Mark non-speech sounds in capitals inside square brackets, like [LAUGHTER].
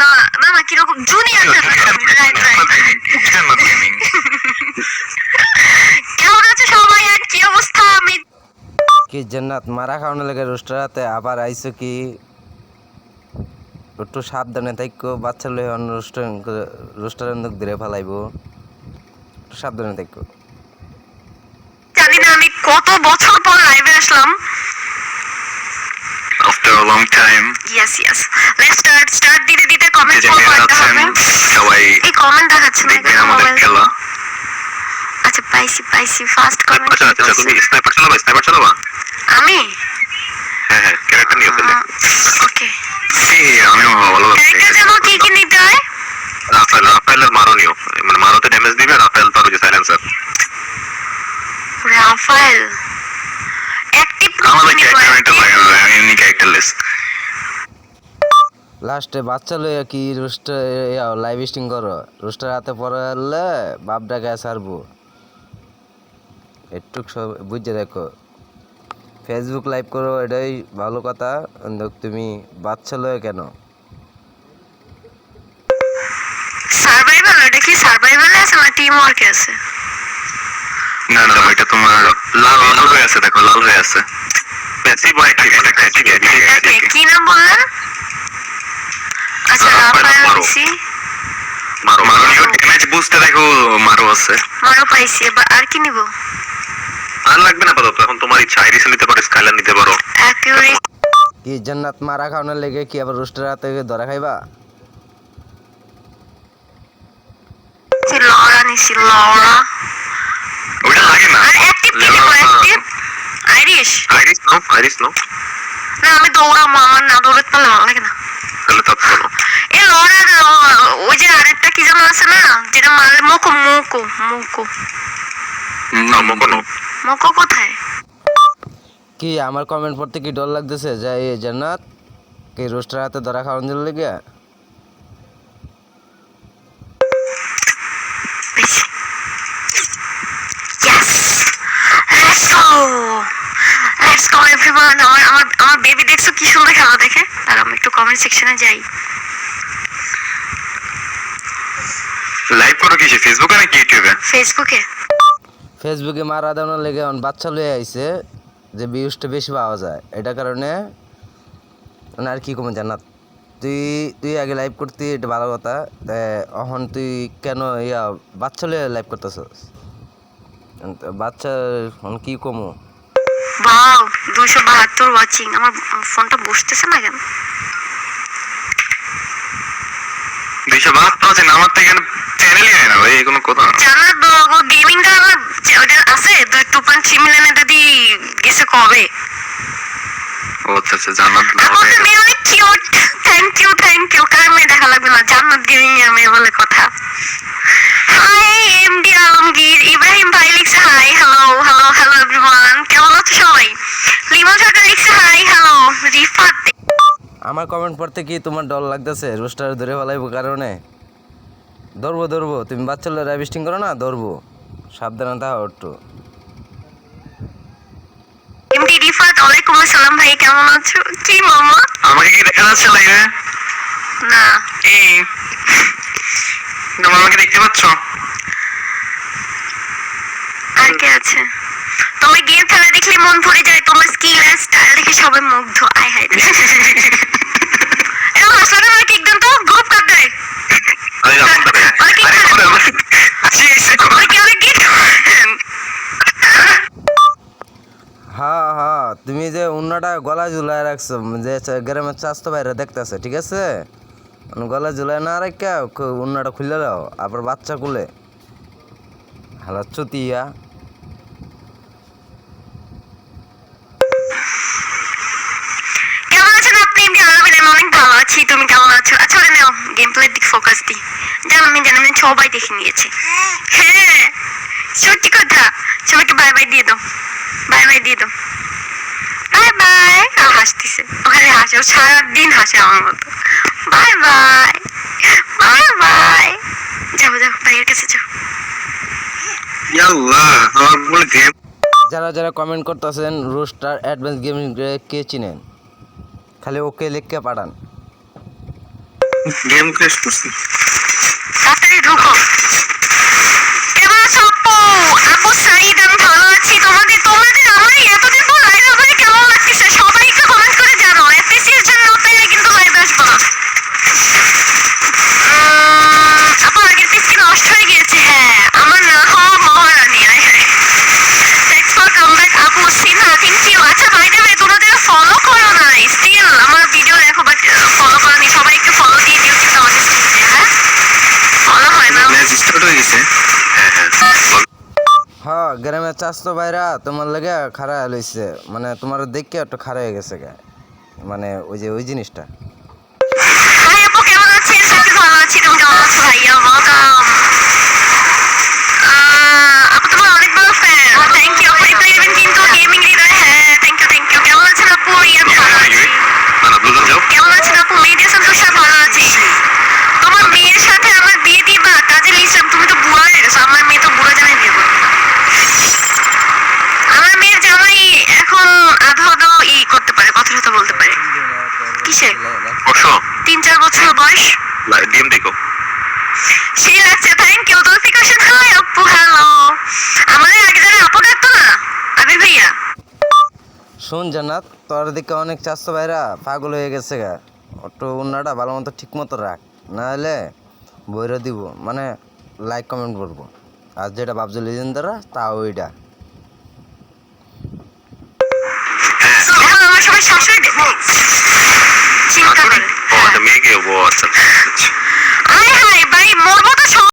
না না কীরকম জুনিয়র কেমন আছে সবাই আর কি অবস্থা আমি কি জান্নাত মারা খাওয়ানো লেগে রোস্টারাতে আবার আইসো কি একটু সাবধানে থাকো বাচ্চা লই অন্য রেস্টুরেন্ট রেস্টুরেন্ট ধরে ফেলাইবো একটু সাবধানে থাকো জানি না আমি কত বছর পর লাইভে আসলাম long time yes yes let's start start দিতে দিতে কমেন্ট করতে হবে। সবাই এই কমেন্ট দেখাচ্ছে না দেখবেন আমাদের খেলা আচ্ছা পাইছি পাইছি ফার্স্ট কমেন্ট আচ্ছা আচ্ছা তুমি স্নাইপার চালাবা স্নাইপার চালাবা? আমি? হ্যাঁ হ্যাঁ ক্যারেক্টার নিয়ে ফেলে ওকে আমিও ভালো ক্যারেক্টার যেন কি কি নিতে হয়? রাফেল রাফেলের মারো নিও। মানে মারোতে ড্যামেজ দিবে রাফেল তার যে সাইলেন্সার অ্যাক্টিভ আমাদের ক্যারেক্টার লাগে না এমনি ক্যারেক্টারলেস লাস্টে বাচ্চা লইয়া কি রোস্টার লাইভ স্ট্রিং করো? রোস্টার হাতে পড়ালে বাপ ডাকে সারবো একটু সব বুঝে দেখো। ফেসবুক লাইভ করো এটাই ভালো কথা। কিন্তু তুমি বাচ্চা লয়ে কেন? সার্ভাইভাল এটা কি সার্ভাইভালে আছে না টিম ওয়ার্কে আছে? না না ওইটা তোমার লাল হয়ে আছে দেখো লাল হয়ে আছে। ঠিক আছে ঠিক আছে ঠিক আছে ওকে কি নাম বললেন আচ্ছা রাফায়েল রাফায়েল মারো। মারো মারো নিও ড্যামেজ বুঝতে দেখো মারো আছে মারো পাইছি এবার আর কি নিব আর লাগবে না আপাতত এখন তোমার ইচ্ছা আইরিস নিতে পারো স্কাইলার নিতে পারো অ্যাকিউরেট কি জান্নাত মারা খাওয়ানোর লেগে কি আবার রোস্টার হাতে ধরা খাইবা লড়া নিছি লড়া ওইটা লাগে না আর অ্যাক্টিভ কি নিব active Irish iris no iris no না আমি দৌড়াবো আমার না দৌড়াতে পারলে ভালো লাগে না। তাহলে শোনো এ লড়া ওই যে আরেকটা কি যেন আছে না যেটা মারলে মোকো মোকো মোকো। নম কোনো মোকো কোথায়? কি আমার কমেন্ট পড়তে কি ডর লাগতেছে? যাই জান্নাত কি রোস্টার হাতে ধরা খাওয়ানোর লেগে পেয়েছি yes let's go let's go everyone আমার আমার আমার বেবি দেখছ কি সুন্দর খেলা দেখে আর আমি একটু কমেন্ট সেকশনে যাই। লাইভ করো কিসে? ফেসবুকে নাকি ইউটিউবে ফেসবুকে ফেসবুকে মারা দেওয়ানোর লেগে অন বাচ্চা লয়ে আইছে যে ভিউজটা বেশি পাওয়া যায়। এটা কারণে মানে আর কি কমে জান্নাত তুই তুই আগে লাইভ করতি এটা ভালো কথা। তা এখন তুই কেন ইয়া বাচ্চা লয়ে লাইভ করতেছস? বাচ্চা এখন কি কমো? ওয়াও দুশো বাহাত্তর ওয়াচিং আমার ফোনটা বসতেছে না কেন? দুইশো বাহাত্তর আছে আমার তো এখানে চ্যানেলই হয় না ভাই এই কোনো কথা। না জানার ও গেমিংটা আমার ওটা আছে দুই টু পয়েন্ট থ্রি মিলিয়নে দাদি গেছে কবে? ও আচ্ছা আচ্ছা জান্নাত তো মেয়ে অনেক cute thank you thank you কার মেয়ে দেখা লাগবে না জান্নাত গেমিং এর মেয়ে বলে কথা। হাই এমডি আলমগীর ইব্রাহিম ভাই লিখছে hi hello hello hello everyone কেমন আছো সবাই? লিমন সরকার লিখছে হাই আমার কমেন্ট পড়তে কি তোমার ডর লাগতেছে? রোস্টার ধরে ফেলাইবো কারণে? ধরবো ধরবো। তুমি বাচ্চা লয়ে লাইভ করো না ধরবো। সাবধানে থাকো একটু। এমডি রিফাত ওয়ালাইকুম আসসালাম ভাই কেমন আছো? কি মামা। আমাকে কি দেখা যাচ্ছে লাইভে না। এই তোমরা আমাকে দেখতে পাচ্ছ? আর কে আছে? তোমার গেম খেলা দেখলে মন ভরে যায় তোমার স্কিল আর স্টাইল দেখে সবাই মুগ্ধ। আয় হায় [LAUGHS] রে। এরকম আসলে না কিক দেন তো গ্রুপ কাট দেয় আরে আপনার আরে কি আরে করে? আরে আসি এসে ওই কি অনেক গিট হ্যাঁ হ্যাঁ তুমি যে অন্যটা গলা ঝুলাই রাখছো যে গ্রামের চাস্তো বাইরে দেখতেছে ঠিক আছে? গলা ঝুলাই না রাখা অন্যটা খুলে দাও আবার বাচ্চা কুলে। হালাচ্ছ তিয়া কেমন আছেন আপনি এমনি আলাবেন আমি অনেক ভালো আছি তুমি কেমন আছো আচ্ছা ওরে নাও গেম প্লের দিক ফোকাস দি সবাই দেখে নিয়েছি। হ্যাঁ সত্যি কথা। সবাইকে বাই বাই দিয়ে দাও। বাই বাই দিয়ে দাও। বাই বাই হাসতেছে। ওখানে হাসে। ও সারাদিন হাসে আমার মতো। বাই বাই বাই বাই যাও যাও ভাইয়ের কাছে যাও। যারা যারা কমেন্ট করতেছেন রোস্টার অ্যাডভান্স গেমিং কে চিনেন? খালি ওকে লিখকে পাঠান। গেম ক্র্যাশ করছি। 如果 হয়ে গেছে হ্যাঁ হ্যাঁ। হ্যাঁ গ্রামের চাষতো ভাইরা, তোমার লেগে খারাপ লইছে। মানে তোমার দেখে একটু খারাপ হয়ে গেছে মানে ওই যে, ওই জিনিসটা। গেছো আমার মেয়ে তো বুড়া জামাই বিয়ে করবে। আমার মেয়ের জামাই এখন আধো আধো ই করতে পারে কথা কথা বলতে পারে। কিসের? বসো। তিন চার বছর বয়স। ডিম দেখো। সেই লাগছে থ্যাংক ইউ দোস্তিকাশন হাই আপু হ্যালো আমাদের আগে যারা আপু ডাকতো না আবির ভাইয়া। শোন জান্নাত তোর দিকে অনেক চাষতো ভাইরা পাগল হয়ে গেছে গা। একটু উন্নাটা ভালো মতো ঠিক মতো রাখ না হলে বইরা দিব। মানে লাইক কমেন্ট করব। আর যেটা ভাবছ লিজেন্দারা তা ওইটা। ও আচ্ছা মেয়েকে